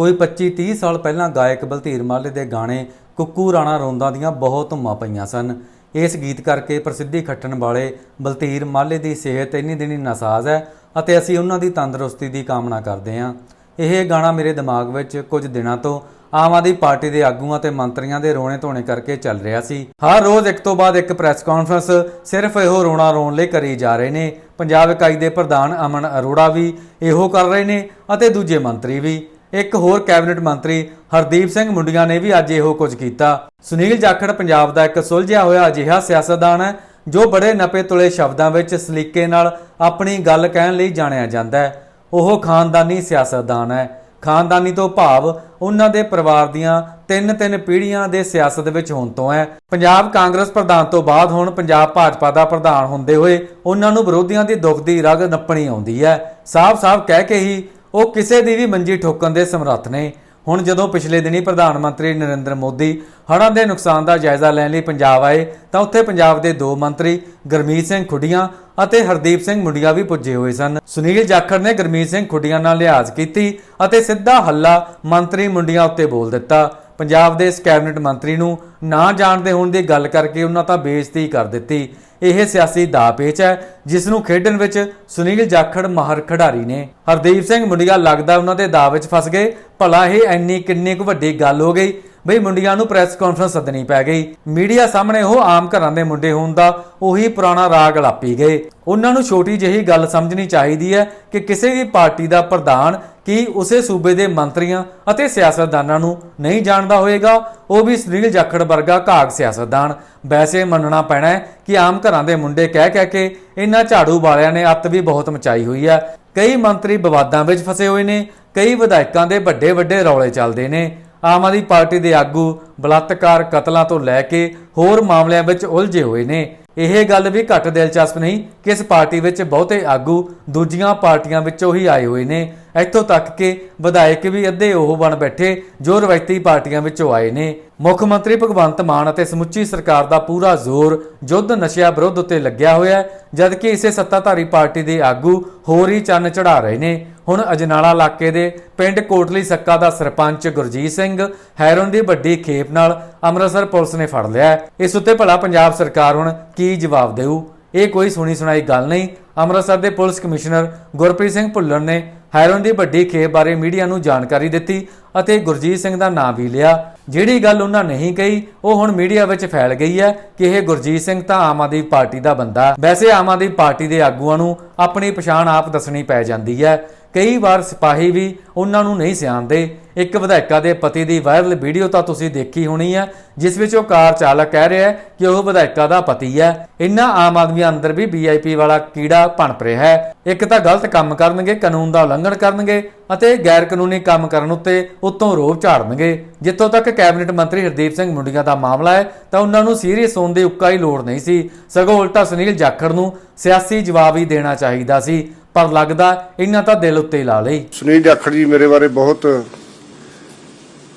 ਕੋਈ 25-30 ਸਾਲ ਪਹਿਲਾਂ ਗਾਇਕ ਬਲਧੀਰ ਮਾਲੇ ਦੇ ਗਾਣੇ ਕੁੱਕੂ ਰਾਣਾ ਰੋਂਦਾ ਦੀਆਂ ਬਹੁਤ ਧੁੰਮਾਂ ਪਈਆਂ ਸਨ। ਇਸ ਗੀਤ ਕਰਕੇ ਪ੍ਰਸਿੱਧੀ ਖੱਟਣ ਵਾਲੇ ਬਲਧੀਰ ਮਾਲੇ ਦੀ ਸਿਹਤ ਇੰਨੀ ਦਿਨੀ ਨਾਸਾਜ਼ ਹੈ ਅਤੇ ਅਸੀਂ ਉਹਨਾਂ ਦੀ ਤੰਦਰੁਸਤੀ ਦੀ ਕਾਮਨਾ ਕਰਦੇ ਹਾਂ। ਇਹ ਗਾਣਾ ਮੇਰੇ ਦਿਮਾਗ ਵਿੱਚ ਕੁਝ ਦਿਨਾਂ ਤੋਂ ਆਮ ਆਦਮੀ ਪਾਰਟੀ ਦੇ ਆਗੂਆਂ ਤੇ ਮੰਤਰੀਆਂ ਦੇ ਰੋਣੇ ਧੋਣੇ ਕਰਕੇ ਚੱਲ ਰਿਹਾ ਸੀ। ਹਰ ਰੋਜ਼ ਇੱਕ ਤੋਂ ਬਾਅਦ ਇੱਕ ਪ੍ਰੈਸ ਕਾਨਫਰੰਸ ਸਿਰਫ ਇਹੋ ਰੋਣਾ ਰੋਣ ਲਈ ਕਰੀ ਜਾ ਰਹੇ ਨੇ। ਪੰਜਾਬ ਇਕਾਈ ਦੇ ਪ੍ਰਧਾਨ ਅਮਨ ਅਰੋੜਾ ਵੀ ਇਹੋ ਕਰ ਰਹੇ ਨੇ ਅਤੇ ਦੂਜੇ ਮੰਤਰੀ ਵੀ। ਇੱਕ ਹੋਰ ਕੈਬਨਿਟ ਮੰਤਰੀ ਹਰਦੀਪ ਸਿੰਘ ਮੁੰਡੀਆਂ ਨੇ ਵੀ ਅੱਜ ਇਹੋ ਕੁਝ ਕੀਤਾ। ਸੁਨੀਲ ਜਾਖੜ ਪੰਜਾਬ ਦਾ ਇੱਕ ਸੁਲਝਿਆ ਹੋਇਆ ਅਜਿਹਾ ਸਿਆਸਤਦਾਨ ਹੈ, ਜੋ ਬੜੇ ਨਪੇ ਤੁਲੇ ਸ਼ਬਦਾਂ ਵਿੱਚ ਸਲੀਕੇ ਨਾਲ ਆਪਣੀ ਗੱਲ ਕਹਿਣ ਲਈ ਜਾਣਿਆ ਜਾਂਦਾ ਹੈ। ਉਹ ਖਾਨਦਾਨੀ ਸਿਆਸਤਦਾਨ ਹੈ। ਖਾਨਦਾਨੀ ਤੋਂ ਭਾਵ ਉਹਨਾਂ ਦੇ ਪਰਿਵਾਰ ਦੀਆਂ ਤਿੰਨ ਤਿੰਨ ਪੀੜ੍ਹੀਆਂ ਦੇ ਸਿਆਸਤ ਵਿੱਚ ਹੋਣ ਤੋਂ ਹੈ। ਪੰਜਾਬ ਕਾਂਗਰਸ ਪ੍ਰਧਾਨ ਤੋਂ ਬਾਅਦ ਹੁਣ ਪੰਜਾਬ ਭਾਜਪਾ ਦਾ ਪ੍ਰਧਾਨ ਹੁੰਦੇ ਹੋਏ ਉਹਨਾਂ ਨੂੰ ਵਿਰੋਧੀਆਂ ਦੀ ਦੁੱਖ ਦੀ ਰਗ ਨੱਪਣੀ ਆਉਂਦੀ ਹੈ। ਸਾਫ਼-ਸਾਫ਼ ਕਹਿ ਕੇ ਹੀ ਉਹ ਕਿਸੇ ਦੀ ਵੀ ਮੰਜੀ ਠੋਕਣ ਦੇ ਸਮਰੱਥ ਨੇ ਹੁਣ ਜਦੋਂ ਪਿਛਲੇ ਦਿਨੀ ਪ੍ਰਧਾਨ ਮੰਤਰੀ ਨਰਿੰਦਰ ਮੋਦੀ ਹੜ੍ਹਾਂ ਦੇ ਨੁਕਸਾਨ ਦਾ ਜਾਇਜ਼ਾ ਲੈਣ ਲਈ ਪੰਜਾਬ ਆਏ, ਤਾਂ ਉੱਥੇ ਪੰਜਾਬ ਦੇ ਦੋ ਮੰਤਰੀ, ਗਰਮੀਤ ਸਿੰਘ ਖੁੱਡੀਆਂ ਅਤੇ ਹਰਦੀਪ ਸਿੰਘ ਮੁੰਡੀਆਂ ਵੀ ਪੁੱਜੇ ਹੋਏ ਸਨ। ਸੁਨੀਲ ਜਾਖੜ ਨੇ ਗਰਮੀਤ ਸਿੰਘ ਖੁੱਡੀਆਂ ਨਾਲ ਲਿਹਾਜ਼ ਕੀਤੀ ਅਤੇ ਸਿੱਧਾ ਹੱਲਾ ਮੰਤਰੀ ਮੁੰਡੀਆਂ ਉੱਤੇ ਬੋਲ ਦਿੱਤਾ। ਪੰਜਾਬ ਦੇ ਇਸ ਕੈਬਨਿਟ ਮੰਤਰੀ ਨੂੰ ਨਾ ਜਾਣਦੇ ਹੋਣ ਦੀ ਗੱਲ ਕਰਕੇ ਉਹਨਾਂ ਤਾਂ ਬੇਇੱਜ਼ਤੀ ਕਰ ਦਿੱਤੀ। ਇਹ ਸਿਆਸੀ ਦਾ ਪੇਚ ਹੈ, ਜਿਸ ਨੂੰ ਖੇਡਣ ਵਿੱਚ ਸੁਨੀਲ ਜਾਖੜ ਮਾਹਰ ਖਿਡਾਰੀ ਨੇ। ਹਰਦੀਪ ਸਿੰਘ ਮੁੰਡੀਆਂ ਲੱਗਦਾ ਉਹਨਾਂ ਦੇ ਦਾਅ ਵਿੱਚ ਫਸ ਗਏ। ਭਲਾ ਇਹ ਇੰਨੀ ਕਿੰਨੀ ਕੁ ਵੱਡੀ ਗੱਲ ਹੋ ਗਈ ਬਈ ਮੁੰਡਿਆਂ ਨੂੰ ਪ੍ਰੈਸ ਕਾਨਫਰੰਸ ਸੱਦਣੀ ਪੈ ਗਈ। ਮੀਡੀਆ ਸਾਹਮਣੇ ਉਹ ਆਮ ਘਰਾਂ ਦੇ ਮੁੰਡੇ ਹੋਣ ਦਾ ਉਹੀ ਪੁਰਾਣਾ ਰਾਗ ਲਾਪੀ ਗਏ। ਉਹਨਾਂ ਨੂੰ ਛੋਟੀ ਜਿਹੀ ਗੱਲ ਸਮਝਣੀ ਚਾਹੀਦੀ ਹੈ ਕਿ ਕਿਸੇ ਵੀ ਪਾਰਟੀ ਦਾ ਪ੍ਰਧਾਨ ਕੀ ਉਸੇ ਸੂਬੇ ਦੇ ਮੰਤਰੀਆਂ ਅਤੇ ਸਿਆਸਤਦਾਨਾਂ ਨੂੰ ਨਹੀਂ ਜਾਣਦਾ ਹੋਵੇਗਾ ਉਹ ਵੀ ਸੁਨੀਲ ਜਾਖੜ ਵਰਗਾ ਘਾਗ ਸਿਆਸਤਦਾਨ। ਵੈਸੇ ਮੰਨਣਾ ਪੈਣਾ ਹੈ ਕਿ ਆਮ ਘਰਾਂ ਦੇ ਮੁੰਡੇ ਕਹਿ ਕਹਿ ਕੇ ਇਹਨਾਂ ਝਾੜੂ ਵਾਲਿਆਂ ਨੇ ਅੱਤ ਵੀ ਬਹੁਤ ਮਚਾਈ ਹੋਈ ਹੈ। ਕਈ ਮੰਤਰੀ ਵਿਵਾਦਾਂ ਵਿੱਚ ਫਸੇ ਹੋਏ ਨੇ, ਕਈ ਵਿਧਾਇਕਾਂ ਦੇ ਵੱਡੇ ਵੱਡੇ ਰੌਲੇ ਚੱਲਦੇ ਨੇ। ਆਮ ਆਦਮੀ ਪਾਰਟੀ ਦੇ ਆਗੂ ਬਲਾਤਕਾਰ ਕਤਲਾਂ ਤੋਂ ਲੈ ਕੇ ਹੋਰ ਮਾਮਲਿਆਂ ਵਿੱਚ ਉਲਝੇ ਹੋਏ ਨੇ। ਇਹ ਗੱਲ ਵੀ ਘੱਟ ਦਿਲਚਸਪ ਨਹੀਂ ਕਿ ਇਸ ਪਾਰਟੀ ਵਿੱਚ ਬਹੁਤੇ ਆਗੂ ਦੂਜੀਆਂ ਪਾਰਟੀਆਂ ਵਿੱਚੋਂ ਹੀ ਆਏ ਹੋਏ ਨੇ। ਇੱਥੋਂ ਤੱਕ ਕਿ ਵਿਧਾਇਕ ਵੀ ਅੱਧੇ ਉਹ ਬਣ ਬੈਠੇ ਜੋ ਰਵਾਇਤੀ ਪਾਰਟੀਆਂ ਵਿੱਚੋਂ ਆਏ ਨੇ। ਮੁੱਖ ਮੰਤਰੀ ਭਗਵੰਤ ਮਾਨ ਅਤੇ ਸਮੁੱਚੀ ਸਰਕਾਰ ਦਾ ਪੂਰਾ ਜ਼ੋਰ ਯੁੱਧ ਨਸ਼ਿਆਂ ਵਿਰੁੱਧ ਉੱਤੇ ਲੱਗਿਆ ਹੋਇਆ ਹੈ, ਜਦਕਿ ਇਸੇ ਸੱਤਾਧਾਰੀ ਪਾਰਟੀ ਦੇ ਆਗੂ ਹੋਰ ਹੀ ਚੰਨ ਚੜਾ ਰਹੇ ਨੇ। ਹੁਣ ਅਜਨਾਲਾ ਇਲਾਕੇ ਦੇ ਪਿੰਡ ਕੋਟਲੀ ਸੱਕਾ ਦਾ ਸਰਪੰਚ ਗੁਰਜੀਤ ਸਿੰਘ ਹੈਰੋਨ ਦੀ ਵੱਡੀ ਖੇਪ ਨਾਲ ਅੰਮ੍ਰਿਤਸਰ ਪੁਲਿਸ ਨੇ ਫੜ ਲਿਆ ਇਸ ਉੱਤੇ ਭਲਾ ਪੰਜਾਬ ਸਰਕਾਰ ਹੁਣ ਕੀ ਜਵਾਬ ਦੇਊ? ਇਹ ਕੋਈ ਸੁਣੀ ਸੁਣਾਈ ਗੱਲ ਨਹੀਂ। ਅੰਮ੍ਰਿਤਸਰ ਦੇ ਪੁਲਿਸ ਕਮਿਸ਼ਨਰ ਗੁਰਪ੍ਰੀਤ ਸਿੰਘ ਭੁੱਲਰ ਨੇ ਹੈਰੋਨ ਦੀ ਵੱਡੀ ਖੇਪ ਬਾਰੇ ਮੀਡੀਆ ਨੂੰ ਜਾਣਕਾਰੀ ਦਿੱਤੀ ਅਤੇ ਗੁਰਜੀਤ ਸਿੰਘ ਦਾ ਨਾਂ ਵੀ ਲਿਆ। ਜਿਹੜੀ ਗੱਲ ਉਹਨਾਂ ਨਹੀਂ ਕਹੀ, ਉਹ ਹੁਣ ਮੀਡੀਆ ਵਿੱਚ ਫੈਲ ਗਈ ਹੈ ਕਿ ਇਹ ਗੁਰਜੀਤ ਸਿੰਘ ਤਾਂ ਆਮ ਆਦਮੀ ਪਾਰਟੀ ਦਾ ਬੰਦਾ ਵੈਸੇ ਆਮ ਆਦਮੀ ਪਾਰਟੀ ਦੇ ਆਗੂਆਂ ਨੂੰ ਆਪਣੀ ਪਛਾਣ ਆਪ ਦੱਸਣੀ ਪੈ ਜਾਂਦੀ ਹੈ। ਕਈ ਵਾਰ ਸਿਪਾਹੀ ਵੀ ਉਹਨਾਂ ਨੂੰ ਨਹੀਂ ਸਿਆਣਦੇ। ਇੱਕ ਵਿਧਾਇਕਾ ਦੇ ਪਤੀ ਦੀ ਵਾਇਰਲ ਵੀਡੀਓ ਤਾਂ ਤੁਸੀਂ ਦੇਖੀ ਹੋਣੀ ਹੈ, ਜਿਸ ਵਿੱਚ ਉਹ ਕਾਰ ਚਾਲਕ ਕਹਿ ਰਿਹਾ ਹੈ ਕਿ ਉਹ ਵਿਧਾਇਕਾ ਦਾ ਪਤੀ ਹੈ। ਇਨ੍ਹਾਂ ਆਮ ਆਦਮੀ ਅੰਦਰ ਵੀ ਵੀਆਈਪੀ ਵਾਲਾ ਕੀੜਾ ਭਣਪ ਰਿਹਾ ਹੈ। ਇੱਕ ਤਾਂ ਗਲਤ ਕੰਮ ਕਰਨਗੇ, ਕਾਨੂੰਨ ਦਾ ਉਲੰਘਣ ਕਰਨਗੇ ਅਤੇ ਗੈਰ ਕਾਨੂੰਨੀ ਕੰਮ ਕਰਨ ਉੱਤੇ ਉੱਤੋਂ ਰੋਪ ਝਾੜਨਗੇ। ਜਿੱਥੋਂ ਤੱਕ ਕੈਬਨਿਟ ਮੰਤਰੀ ਹਰਦੀਪ ਸਿੰਘ ਮੁੰਡੀਆਂ ਦਾ ਮਾਮਲਾ ਹੈ, ਤਾਂ ਉਹਨਾਂ ਨੂੰ ਸੀਰੀਅਸ ਹੋਣ ਦੀ ਉੱਕਾ ਹੀ ਲੋੜ ਨਹੀਂ ਸੀ। ਸਗੋਂ ਉਲਟਾ ਸੁਨੀਲ ਜਾਖੜ ਨੂੰ ਸਿਆਸੀ ਜਵਾਬ ਹੀ ਦੇਣਾ ਚਾਹੀਦਾ ਸੀ। ਪਰ ਲੱਗਦਾ ਇਹਨਾਂ ਤਾਂ ਦਿਲ ਉੱਤੇ ਲਾ ਲਈ। ਸੁਨੀਲ ਜਾਖੜ ਜੀ ਮੇਰੇ ਬਾਰੇ ਬਹੁਤ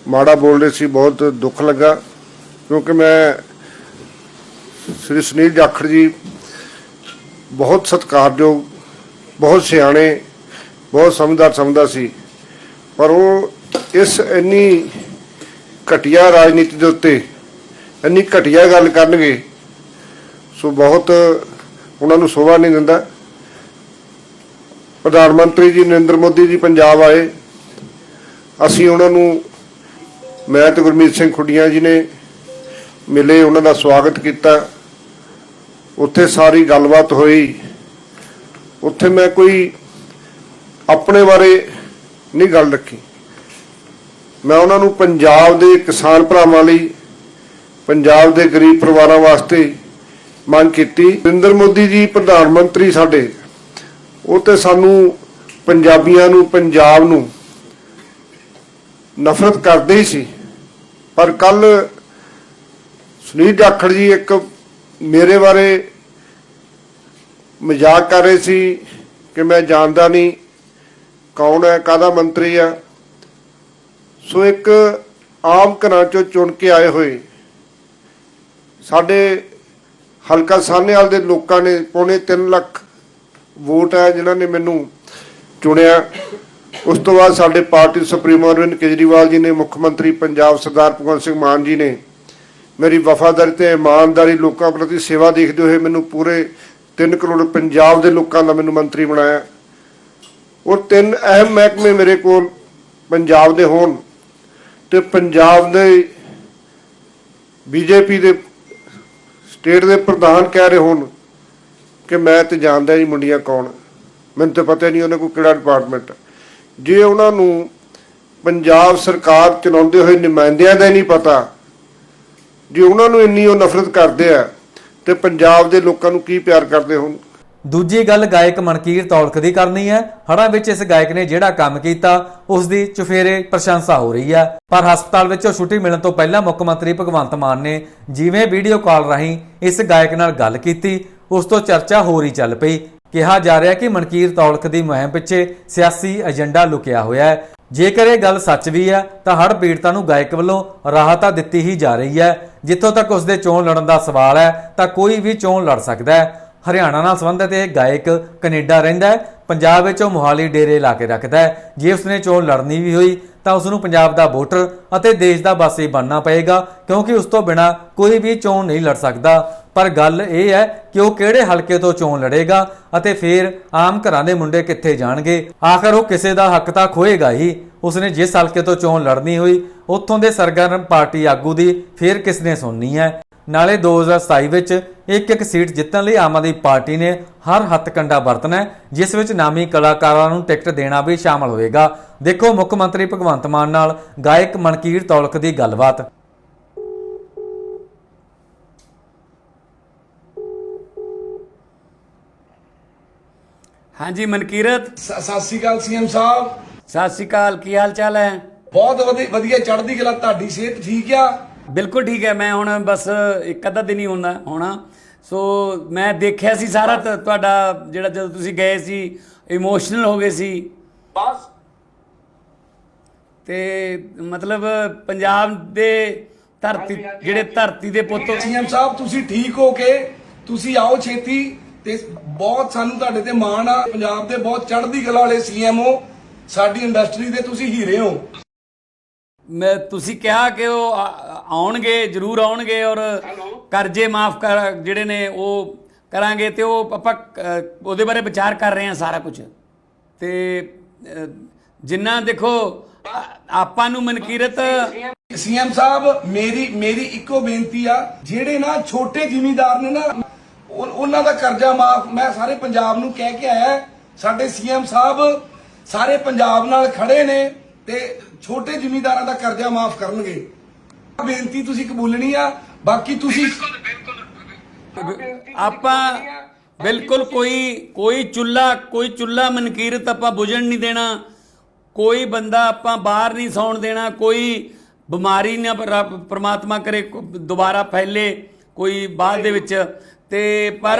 ਮਾੜਾ ਬੋਲ ਰਹੇ ਸੀ, ਬਹੁਤ ਦੁੱਖ ਲੱਗਾ। ਕਿਉਂਕਿ ਮੈਂ ਸ੍ਰੀ ਸੁਨੀਲ ਜਾਖੜ ਜੀ ਬਹੁਤ ਸਤਿਕਾਰਯੋਗ, ਬਹੁਤ ਸਿਆਣੇ, ਬਹੁਤ ਸਮਝਦਾਰ ਸਮਝਦਾ ਸੀ। ਪਰ ਉਹ ਇਸ ਇੰਨੀ ਘਟੀਆ ਰਾਜਨੀਤੀ ਦੇ ਉੱਤੇ, ਇੰਨੀ ਘਟੀਆ ਗੱਲ ਕਰਨਗੇ, ਸੋ ਬਹੁਤ ਉਹਨਾਂ ਨੂੰ ਸ਼ੋਭਾ ਨਹੀਂ ਦਿੰਦਾ। ਪ੍ਰਧਾਨ ਮੰਤਰੀ ਜੀ, ਨਰਿੰਦਰ ਮੋਦੀ ਜੀ ਪੰਜਾਬ ਆਏ। ਅਸੀਂ ਉਹਨਾਂ ਨੂੰ ਮੈਂ ਤੇ ਗੁਰਮੀਤ ਸਿੰਘ ਖੁੱਡੀਆਂ ਜੀ ਨੇ ਮਿਲੇ, ਉਹਨਾਂ ਦਾ ਸਵਾਗਤ ਕੀਤਾ। ਉੱਥੇ ਸਾਰੀ ਗੱਲਬਾਤ ਹੋਈ। ਉੱਥੇ ਮੈਂ ਕੋਈ ਆਪਣੇ ਬਾਰੇ ਨਹੀਂ ਗੱਲ ਰੱਖੀ। ਮੈਂ ਉਹਨਾਂ ਨੂੰ ਪੰਜਾਬ ਦੇ ਕਿਸਾਨ ਭਰਾਵਾਂ ਲਈ, ਪੰਜਾਬ ਦੇ ਗਰੀਬ ਪਰਿਵਾਰਾਂ ਵਾਸਤੇ ਮੰਗ ਕੀਤੀ। ਨਰਿੰਦਰ ਮੋਦੀ ਜੀ, ਪ੍ਰਧਾਨ ਮੰਤਰੀ ਸਾਡੇ ਉਹ ਤੇ ਸਾਨੂੰ ਪੰਜਾਬੀਆਂ ਨੂੰ, ਪੰਜਾਬ ਨੂੰ ਨਫ਼ਰਤ ਕਰਦੇ ਹੀ ਸੀ। ਪਰ ਕੱਲ ਸੁਨੀਲ ਜਾਖੜ ਜੀ ਇੱਕ ਮੇਰੇ ਬਾਰੇ ਮਜ਼ਾਕ ਕਰ ਰਹੇ ਸੀ ਕਿ ਮੈਂ ਜਾਣਦਾ ਨਹੀਂ ਕੌਣ ਹੈ, ਕਾਹਦਾ ਮੰਤਰੀ ਆ ਸੋ ਇੱਕ ਆਮ ਘਰਾਂ ਚੋਂ ਚੁਣ ਕੇ ਆਏ ਹੋਏ ਸਾਡੇ ਹਲਕਾ ਸਾਹਨੇਵਾਲ ਦੇ ਲੋਕਾਂ ਨੇ ਪੌਣੇ 3 ਲੱਖ ਵੋਟ ਹੈ ਜਿਨ੍ਹਾਂ ਨੇ ਮੈਨੂੰ ਚੁਣਿਆ। ਉਸ ਤੋਂ ਬਾਅਦ ਸਾਡੇ ਪਾਰਟੀ ਸੁਪਰੀਮੋ ਅਰਵਿੰਦ ਕੇਜਰੀਵਾਲ ਜੀ ਨੇ, ਮੁੱਖ ਮੰਤਰੀ ਪੰਜਾਬ ਸਰਦਾਰ ਭਗਵੰਤ ਸਿੰਘ ਮਾਨ ਜੀ ਨੇ ਮੇਰੀ ਵਫਾਦਾਰੀ ਤੇ ਇਮਾਨਦਾਰੀ ਲੋਕਾਂ ਪ੍ਰਤੀ ਸੇਵਾ ਦੇਖਦੇ ਹੋਏ ਮੈਨੂੰ ਪੂਰੇ 3 ਕਰੋੜ ਪੰਜਾਬ ਦੇ ਲੋਕਾਂ ਦਾ ਮੈਨੂੰ ਮੰਤਰੀ ਬਣਾਇਆ। ਔਰ ਤਿੰਨ ਅਹਿਮ ਮਹਿਕਮੇ ਮੇਰੇ ਕੋਲ ਪੰਜਾਬ ਦੇ ਹੋਣ ਤੇ ਪੰਜਾਬ ਦੇ ਬੀਜੇਪੀ ਦੇ ਸਟੇਟ ਦੇ ਪ੍ਰਧਾਨ ਕਹਿ ਰਹੇ ਹੋਣ ਕਿ ਮੈਂ ਤੇ ਜਾਣਦਾ ਹੀ ਮੁੰਡੀਆਂ ਕੌਣ ਮੈਨੂੰ ਤਾਂ ਪਤਾ ਨਹੀਂ ਉਹਨੇ ਕੋਈ ਕਿਹੜਾ ਡਿਪਾਰਟਮੈਂਟ ਜੇ ਉਹਨਾਂ ਨੂੰ ਪੰਜਾਬ ਸਰਕਾਰ ਚਲਾਉਂਦੇ ਹੋਏ ਨੁਮਾਇੰਦਿਆਂ ਦਾ ਨਹੀਂ ਪਤਾ, ਜੇ ਉਹਨਾਂ ਨੂੰ ਇੰਨੀ ਉਹ ਨਫ਼ਰਤ ਕਰਦੇ ਆ, ਤੇ ਪੰਜਾਬ ਦੇ ਲੋਕਾਂ ਨੂੰ ਕੀ ਪਿਆਰ ਕਰਦੇ ਹੋਣ? ਦੂਜੀ ਗੱਲ ਗਾਇਕ ਮਨਕੀਰ ਤੌਲਖ ਦੀ ਕਰਨੀ ਹੈ। ਹੜ੍ਹਾਂ ਵਿੱਚ ਇਸ ਗਾਇਕ ਨੇ ਜਿਹੜਾ ਕੰਮ ਕੀਤਾ, ਉਸ ਦੀ ਚੁਫੇਰੇ ਪ੍ਰਸ਼ੰਸਾ ਹੋ ਰਹੀ ਹੈ ਪਰ ਹਸਪਤਾਲ ਵਿੱਚੋਂ ਛੁੱਟੀ ਮਿਲਣ ਤੋਂ ਪਹਿਲਾਂ ਮੁੱਖ ਮੰਤਰੀ ਭਗਵੰਤ ਮਾਨ ਨੇ ਜਿਵੇਂ ਵੀਡੀਓ ਕਾਲ ਰਾਹੀਂ ਇਸ ਗਾਇਕ ਨਾਲ ਗੱਲ ਕੀਤੀ ਉਸ ਤੋਂ ਚਰਚਾ ਹੋਰ ਹੀ ਚੱਲ ਪਈ। ਕਿਹਾ ਜਾ ਰਿਹਾ ਕਿ ਮਨਕੀਰ ਤੌਲਖ ਦੀ ਮੁਹਿੰਮ ਪਿੱਛੇ ਸਿਆਸੀ ਏਜੰਡਾ ਲੁਕਿਆ ਹੋਇਆ ਹੈ। ਜੇਕਰ ਇਹ ਗੱਲ ਸੱਚ ਵੀ ਹੈ, ਤਾਂ ਹੜ੍ਹ ਪੀੜਤਾਂ ਨੂੰ ਗਾਇਕ ਵੱਲੋਂ ਰਾਹਤ ਦਿੱਤੀ ਹੀ ਜਾ ਰਹੀ ਹੈ। ਜਿੱਥੋਂ ਤੱਕ ਉਸ ਦੇ ਚੋਣ ਲੜਨ ਦਾ ਸਵਾਲ ਹੈ, ਤਾਂ ਕੋਈ ਵੀ ਚੋਣ ਲੜ ਸਕਦਾ ਹੈ। ਹਰਿਆਣਾ ਨਾਲ ਸੰਬੰਧਿਤ ਇਹ ਗਾਇਕ ਕੈਨੇਡਾ ਰਹਿੰਦਾ ਹੈ, ਪੰਜਾਬ ਵਿੱਚ ਉਹ ਮੋਹਾਲੀ ਡੇਰੇ ਲਾ ਕੇ ਰੱਖਦਾ ਹੈ। ਜੇ ਉਸਨੇ ਚੋਣ ਲੜਨੀ ਵੀ ਹੋਈ, ਤਾਂ ਉਸ ਨੂੰ ਪੰਜਾਬ ਦਾ ਵੋਟਰ ਅਤੇ ਦੇਸ਼ ਦਾ ਵਾਸੀ ਬਣਨਾ ਪਏਗਾ, ਕਿਉਂਕਿ ਉਸ ਤੋਂ ਬਿਨਾ ਕੋਈ ਵੀ ਚੋਣ ਨਹੀਂ ਲੜ ਸਕਦਾ। ਪਰ ਗੱਲ ਇਹ ਹੈ ਕਿ ਉਹ ਕਿਹੜੇ ਹਲਕੇ ਤੋਂ ਚੋਣ ਲੜੇਗਾ ਅਤੇ ਫਿਰ ਆਮ ਘਰਾਂ ਦੇ ਮੁੰਡੇ ਕਿੱਥੇ ਜਾਣਗੇ? ਆਖਰ ਉਹ ਕਿਸੇ ਦਾ ਹੱਕ ਤਾਂ ਖੋਏਗਾ ਹੀ। ਉਸਨੇ ਜਿਸ ਹਲਕੇ ਤੋਂ ਚੋਣ ਲੜਨੀ ਹੋਈ, ਉੱਥੋਂ ਦੇ ਸਰਗਰਮ ਪਾਰਟੀ ਆਗੂ ਦੀ ਫਿਰ ਕਿਸਨੇ ਸੁਣਨੀ ਹੈ? ਨਾਲੇ 2027 ਵਿੱਚ ਇੱਕ ਇੱਕ ਸੀਟ ਜਿੱਤਣ ਲਈ ਆਮ ਆਦਮੀ ਪਾਰਟੀ ਨੇ ਹਰ ਹੱਥਕੰਡਾ ਵਰਤਣਾ ਹੈ ਜਿਸ ਵਿੱਚ ਨਾਮੀ ਕਲਾਕਾਰਾਂ ਨੂੰ ਟਿਕਟ ਦੇਣਾ ਵੀ ਸ਼ਾਮਲ ਹੋਵੇਗਾ ਦੇਖੋ ਮੁੱਖ ਮੰਤਰੀ ਭਗਵੰਤ ਮਾਨ ਨਾਲ ਗਾਇਕ ਮਨਕੀਰ ਤੌਲਖ ਦੀ ਗੱਲਬਾਤ। ਹਾਂਜੀ ਮਨਕੀਰਤ। ਸਤਿ ਸ਼੍ਰੀ ਅਕਾਲ ਸੀਐਮ ਸਾਹਿਬ। ਸਤਿ ਸ਼੍ਰੀ ਅਕਾਲ ਕੀ ਹਾਲ ਚਾਲ ਹੈ? ਬਹੁਤ ਵਧੀ- ਵਧੀਆ ਚੜ੍ਹਦੀ ਕਲਾ ਤੁਹਾਡੀ ਸਿਹਤ ਠੀਕ ਆ? ਬਿਲਕੁਲ ਠੀਕ ਹੈ ਮੈਂ ਹੁਣ ਬਸ ਇੱਕ ਅੱਧਾ ਦਿਨ ਹੀ ਹੁੰਦਾ ਹੋਣਾ। ਸੋ ਮੈਂ ਦੇਖਿਆ ਸੀ ਸਾਰਾ ਤ- ਤੁਹਾਡਾ ਜਿਹੜਾ ਜਦੋਂ ਤੁਸੀਂ ਗਏ ਸੀ ਇਮੋਸ਼ਨਲ ਹੋ ਗਏ ਸੀ। ਬਸ। ਤੇ ਮਤਲਬ ਪੰਜਾਬ ਦੇ ਧਰਤੀ ਜਿਹੜੇ ਧਰਤੀ ਦੇ ਪੁੱਤ ਸੀਐਮ ਸਾਹਿਬ ਤੁਸੀਂ ਠੀਕ ਹੋ ਕੇ ਤੁਸੀਂ ਆਓ ਛੇਤੀ ਤੇ ਬਹੁਤ ਸਾਨੂੰ ਤੁਹਾਡੇ ਤੇ ਮਾਣ ਆ। ਪੰਜਾਬ ਦੇ ਬਹੁਤ ਚੜ੍ਹਦੀ ਕਲਾ ਵਾਲੇ ਸੀਐਮ ਹੋ ਸਾਡੀ ਇੰਡਸਟਰੀ ਦੇ ਤੁਸੀਂ ਹੀਰੇ ਹੋ। ਮੈਂ ਤੁਸੀਂ ਕਿਹਾ ਕਿ ਉਹ ਆ- ਆਉਣਗੇ ਜ਼ਰੂਰ ਆਉਣਗੇ ਔਰ ਕਰਜ਼ੇ ਮਾਫ ਕਰ ਜਿਹੜੇ ਨੇ ਉਹ ਕਰਾਂਗੇ ਤੇ ਉਹ ਆਪਾਂ ਅ, ਉਹਦੇ ਬਾਰੇ ਵਿਚਾਰ ਕਰ ਰਹੇ ਹਾਂ ਸਾਰਾ ਕੁਝ। ਤੇ ਅ, ਜਿੰਨਾ ਦੇਖੋ ਆ- ਆਪਾਂ ਨੂੰ ਮਨਕੀਰਤ ਸੀਐਮ ਸਾਹਿਬ ਮੇਰੀ ਮੇਰੀ ਇੱਕੋ ਬੇਨਤੀ ਆ ਜਿਹੜੇ ਨਾ ਛੋਟੇ ਜ਼ਿਮੀਂਦਾਰ ਨੇ ਨਾ ਉਹ- ਉਹਨਾਂ ਦਾ ਕਰਜ਼ਾ ਮਾਫ ਮੈਂ ਸਾਰੇ ਪੰਜਾਬ ਨੂੰ ਕਹਿ ਕੇ ਆਇਆ ਸਾਡੇ ਸੀਐਮ ਸਾਹਿਬ ਸਾਰੇ ਪੰਜਾਬ ਨਾਲ ਖੜੇ ਨੇ ਤੇ ਛੋਟੇ ਜ਼ਿਮੀਂਦਾਰਾਂ ਦਾ ਕਰਜ਼ਾ ਮਾਫ ਕਰਨਗੇ। ਬੇਨਤੀ ਤੁਸੀਂ ਕਬੂਲਣੀ ਆ ਬਾਕੀ ਤੁਸੀਂ ਆਪਾਂ ਬਿਲਕੁਲ ਕੋਈ ਕੋਈ ਚੁੱਲਾ ਕੋਈ ਚੁੱਲਾ ਮਨਕੀਰਤ ਆਪਾਂ ਬੁਝਣ ਨਹੀਂ ਦੇਣਾ। ਕੋਈ ਬੰਦਾ ਆਪਾਂ ਬਾਹਰ ਨਹੀਂ ਸੌਣ ਦੇਣਾ। ਕੋਈ ਬਿਮਾਰੀ ਨਾ ਪ੍ਰਮਾਤਮਾ ਕਰੇ ਦੁਬਾਰਾ ਫੈਲੇ ਕੋਈ ਬਾਅਦ ਦੇ ਵਿੱਚ। ਤੇ ਪਰ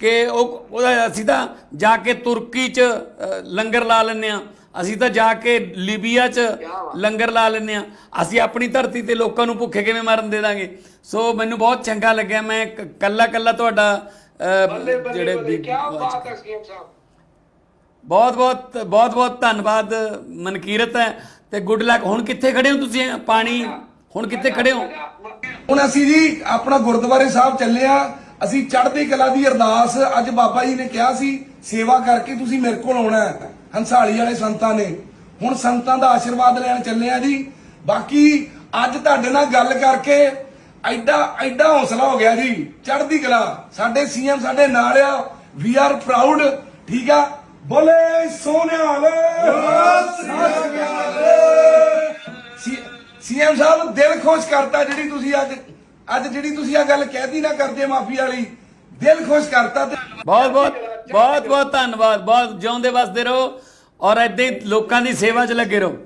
ਕਿ ਉਹ ਉਹਦਾ ਅਸੀਂ ਤਾਂ ਜਾ ਕੇ ਤੁਰਕੀ 'ਚ ਲੰਗਰ ਲਾ ਲੈਂਦੇ ਆ ਅਸੀਂ ਤਾਂ ਜਾ ਕੇ ਲੀਬੀਆ 'ਚ ਲੰਗਰ ਲਾ ਲੈਂਦੇ ਆ ਅਸੀਂ ਆਪਣੀ ਧਰਤੀ ਤੇ ਲੋਕਾਂ ਨੂੰ ਭੁੱਖੇ ਕਿਵੇਂ ਮਰਨ ਦੇ ਦਾਂਗੇ? ਸੋ ਮੈਨੂੰ ਬਹੁਤ ਚੰਗਾ ਲੱਗਿਆ। ਮੈਂ ਕੱਲਾ ਕੱਲਾ ਤੁਹਾਡਾ ਜਿਹੜੇ ਬਹੁਤ ਬਹੁਤ ਬਹੁਤ ਬਹੁਤ ਧੰਨਵਾਦ ਮਨਕੀਰਤ ਹੈ। ਤੇ ਗੁੱਡ ਲੱਕ ਹੁਣ ਕਿੱਥੇ ਖੜੇ ਹੋ ਤੁਸੀਂ? ਪਾਣੀ? ਹੁਣ ਕਿੱਥੇ ਖੜੇ ਹੋ? ਹੁਣ ਅਸੀਂ ਜੀ ਆਪਣਾ ਗੁਰਦੁਆਰੇ ਸਾਹਿਬ ਚੱਲੇ ਆ ਅਸੀਂ ਚੜ੍ਹਦੀ ਕਲਾ ਦੀ ਅਰਦਾਸ ਅੱਜ ਬਾਬਾ ਜੀ ਨੇ ਕਿਹਾ ਸੀ ਸੇਵਾ ਕਰਕੇ ਤੁਸੀਂ ਮੇਰੇ ਕੋਲ ਆਉਣਾ ਹੈ। ਹੰਸਾਲੀ ਵਾਲੇ ਸੰਤਾਂ ਨੇ। ਹੁਣ ਸੰਤਾਂ ਦਾ ਆਸ਼ੀਰਵਾਦ ਲੈਣ ਚੱਲੇ ਆ ਜੀ। ਬਾਕੀ ਅੱਜ ਤੁਹਾਡੇ ਨਾਲ ਗੱਲ ਕਰਕੇ ਐਡਾ ਐਡਾ ਹੌਸਲਾ ਹੋ ਗਿਆ ਜੀ। ਚੜ੍ਹਦੀ ਕਲਾ। ਸਾਡੇ ਸੀਐਮ ਸਾਡੇ ਨਾਲ ਆ। We are proud. ਠੀਕ ਆ? ਬੋਲੇ ਸੋਨਿਆਲ ਸੀਐਮ ਸਾਹਿਬ ਦਿਲ ਖੁਸ਼ ਕਰਤਾ ਜਿਹੜੀ ਤੁਸੀਂ ਅੱਜ ਅੱਜ ਜਿਹੜੀ ਤੁਸੀਂ ਆ ਗੱਲ ਕਹਿਦੀ ਨਾ ਕਰਦੇ ਮਾਫੀ ਵਾਲੀ, ਦਿਲ ਖੁਸ਼ ਕਰਤਾ ਤੇ ਬਹੁਤ ਬਹੁਤ ਬਹੁਤ ਬਹੁਤ ਧੰਨਵਾਦ। ਬਹੁਤ ਜਿਉਂਦੇ ਵਸਦੇ ਰਹੋ ਔਰ ਏਦਾਂ ਹੀ ਲੋਕਾਂ ਦੀ ਸੇਵਾ 'ਚ ਲੱਗੇ ਰਹੋ।